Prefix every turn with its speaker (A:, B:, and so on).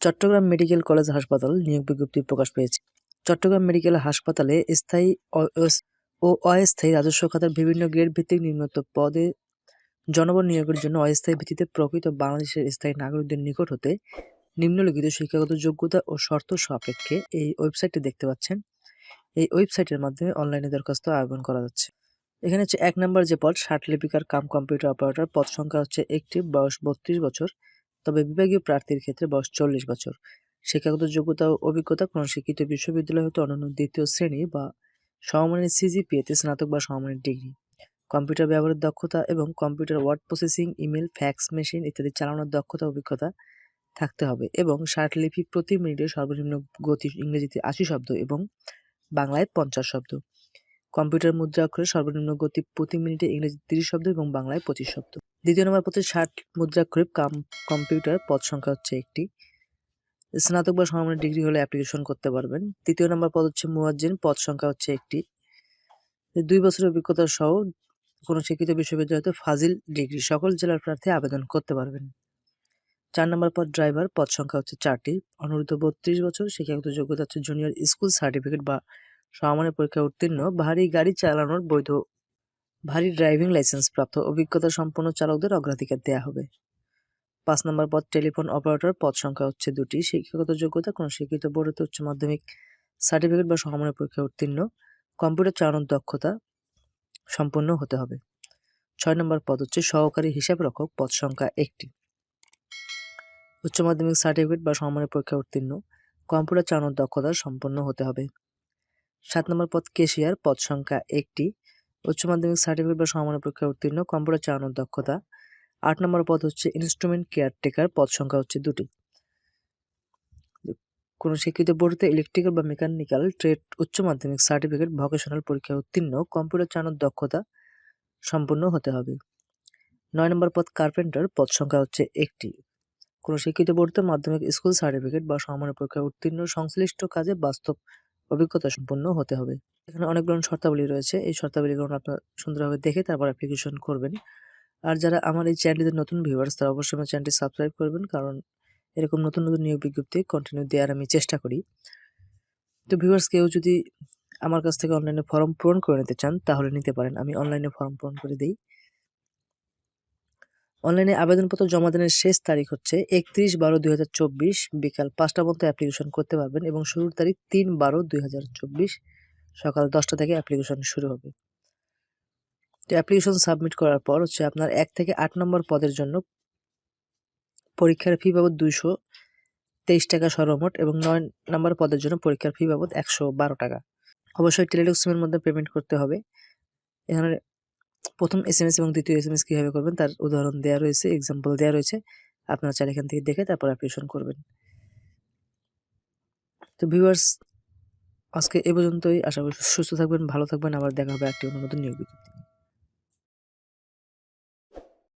A: Chittagong medical college হাসপাতাল নিয়োগ বিজ্ঞপ্তি প্রকাশ পেয়েছে। চট্টগ্রাম মেডিকেল হাসপাতালে স্থায়ী ও অস্থায়ী রাজস্ব খাতার বিভিন্ন গ্রেড ভিত্তিক নিম্নত পদে জনবল নিয়োগের জন্য অস্থায়ী ভিত্তিতে প্রকৃত বাংলাদেশের স্থায়ী নাগরিকদের নিকট হতে নিম্নলিখিত শিক্ষাগত যোগ্যতা ও শর্ত সাপেক্ষে এই ওয়েবসাইটটি দেখতে পাচ্ছেন। এই ওয়েবসাইটের মাধ্যমে অনলাইনে দরখাস্ত আবেদন করা যাচ্ছে। এখানে হচ্ছে এক নম্বর যে পদ, ষাট লিপিকার কাম কম্পিউটার অপারেটর, পদ সংখ্যা হচ্ছে একটি, বয়স বত্রিশ বছর। তবে বিভাগীয় প্রার্থীর ক্ষেত্রে বয়স চল্লিশ বছর। শিক্ষাগত যোগ্যতা ও অভিজ্ঞতা কোনো শিক্ষিত বিশ্ববিদ্যালয় হতে অন্যান্য দ্বিতীয় শ্রেণি বা সমমানের সিজিপিএতে স্নাতক বা সমমানের ডিগ্রি। কম্পিউটার ব্যবহারের দক্ষতা এবং computer word processing, email, fax machine ইত্যাদি চালানোর দক্ষতা, অভিজ্ঞতা থাকতে হবে এবং ষাট লিপি প্রতি মিনিটে সর্বনিম্ন গতি ইংরেজিতে আশি শব্দ এবং বাংলায় পঞ্চাশ শব্দ। কম্পিউটার মুদ্রা অক্ষরে সর্বনিম্ন গতি প্রতি মিনিটে ইংরেজি তিরিশ শব্দ এবং বাংলায় পঁচিশ শব্দ। দ্বিতীয় নম্বর পথে ষাট মুদ্রাক্ষরে কাম, কম্পিউটার পদ সংখ্যা হচ্ছে একটি। স্নাতক বা সমমানের ডিগ্রি হলে অ্যাপ্লিকেশন করতে পারবেন। তৃতীয় নম্বর পদ হচ্ছে মুয়াজ্জিন, পদ সংখ্যা হচ্ছে একটি। দুই বছরের অভিজ্ঞতা সহ কোনো শিক্ষিত বিশ্ববিদ্যালয়তে ফাজিল ডিগ্রি, সকল জেলার প্রার্থী আবেদন করতে পারবেন। চার নম্বর পদ ড্রাইভার, পদ সংখ্যা হচ্ছে চারটি। অনূর্ধ্ব বত্রিশ বছর, শিক্ষাগত যোগ্যতা হচ্ছে জুনিয়র স্কুল সার্টিফিকেট বা সমমানের পরীক্ষা উত্তীর্ণ, ভারী গাড়ি চালানোর বৈধ, ভারী ড্রাইভিং লাইসেন্স প্রাপ্ত অভিজ্ঞতা সম্পন্ন চালকদের অগ্রাধিকার দেওয়া হবে। পাঁচ নম্বর পদ, টেলিফোন অপারেটর পদ সংখ্যা হচ্ছে দুটি। শিক্ষাগত যোগ্যতা, কোনো শিক্ষিত বোর্ড হতে উচ্চ মাধ্যমিক সার্টিফিকেট বা সমমানের পরীক্ষা উত্তীর্ণ, কম্পিউটার চালানোর দক্ষতা সম্পন্ন হতে হবে। ছয় নম্বর পদ হচ্ছে সহকারী হিসাব রক্ষক পদ সংখ্যা একটি। উচ্চ মাধ্যমিক সার্টিফিকেট বা সমমানের পরীক্ষা উত্তীর্ণ, কম্পিউটার চালানোর দক্ষতা সম্পন্ন হতে হবে। সাত নম্বর পদ কেশিয়ার পদ সংখ্যা একটি। উচ্চ মাধ্যমিক সার্টিফিকেট বা সমমানের পরীক্ষা উত্তীর্ণ, কম্পিউটার চালানোর দক্ষতা। আট নম্বর পদ হচ্ছে ইনস্ট্রুমেন্ট কেয়ারটেকার পদ সংখ্যা হচ্ছে দুটি। কোনো শিক্ষিত বোর্ডতে ইলেকট্রিক্যাল বা মেকানিক্যাল ট্রেড উচ্চ মাধ্যমিক সার্টিফিকেট ভোকেশনাল পরীক্ষা উত্তীর্ণ, কম্পিউটার চালানোর দক্ষতা সম্পূর্ণ হতে হবে। নয় নম্বর পদ কার্পেন্টার পদ সংখ্যা হচ্ছে একটি। কোনো শিক্ষিত বোর্ডতে মাধ্যমিক স্কুল সার্টিফিকেট বা সমমানের পরীক্ষা উত্তীর্ণ, সংশ্লিষ্ট কাজে বাস্তব অভিজ্ঞতা সম্পন্ন হতে হবে। এখানে অনেকগুলো শর্তাবলী রয়েছে। এই শর্তাবলীগুলো আপনার সুন্দরভাবে দেখে তারপর অ্যাপ্লিকেশন করবেন। আর যারা আমার এই চ্যানেলটিতে নতুন ভিউয়ার্স তারা অবশ্যই আমার চ্যানেলটি সাবস্ক্রাইব করবেন। কারণ এরকম নতুন নতুন নিয়োগ বিজ্ঞপ্তি কন্টিনিউ দেওয়ার আমি চেষ্টা করি। তো ভিউয়ার্স কেউ যদি আমার কাছ থেকে অনলাইনে ফর্ম পূরণ করে নিতে চান, তাহলে নিতে পারেন। আমি অনলাইনে ফর্ম পূরণ করে দিই। অনলাইনে আবেদনপত্র জমা দানের শেষ তারিখ হচ্ছে একত্রিশ বারো দুই হাজার চব্বিশ বিকাল পাঁচটা পর্যন্ত অ্যাপ্লিকেশন করতে পারবেন এবং শুরুর তারিখ তিন বারো দুই হাজার চব্বিশ সকাল দশটা থেকে অ্যাপ্লিকেশন শুরু হবে। তো অ্যাপ্লিকেশন সাবমিট করার পর হচ্ছে আপনার এক থেকে আট নম্বর পদের জন্য পরীক্ষার ফি বাবদ দুইশো তেইশ টাকা সর্বমোট এবং নয় নম্বর পদের জন্য পরীক্ষার ফি বাবদ একশো বারো টাকা। অবশ্যই টেলিটক্সিমের মধ্যে পেমেন্ট করতে হবে। এখানে প্রথম এস এম এস এবং দ্বিতীয় এস এম এস কীভাবে করবেন, তার উদাহরণ দেওয়া রয়েছে এক্সাম্পল দেওয়া রয়েছে। আপনারা চাইলে এখান থেকে দেখে তারপর অ্যাপ্লিকেশন করবেন। তো ভিউয়ার্স আজকে এ পর্যন্তই। আশা করি সুস্থ থাকবেন, ভালো থাকবেন। আবার দেখা হবে একটি অনুমোদন নিয়োগ বিজ্ঞপ্তি।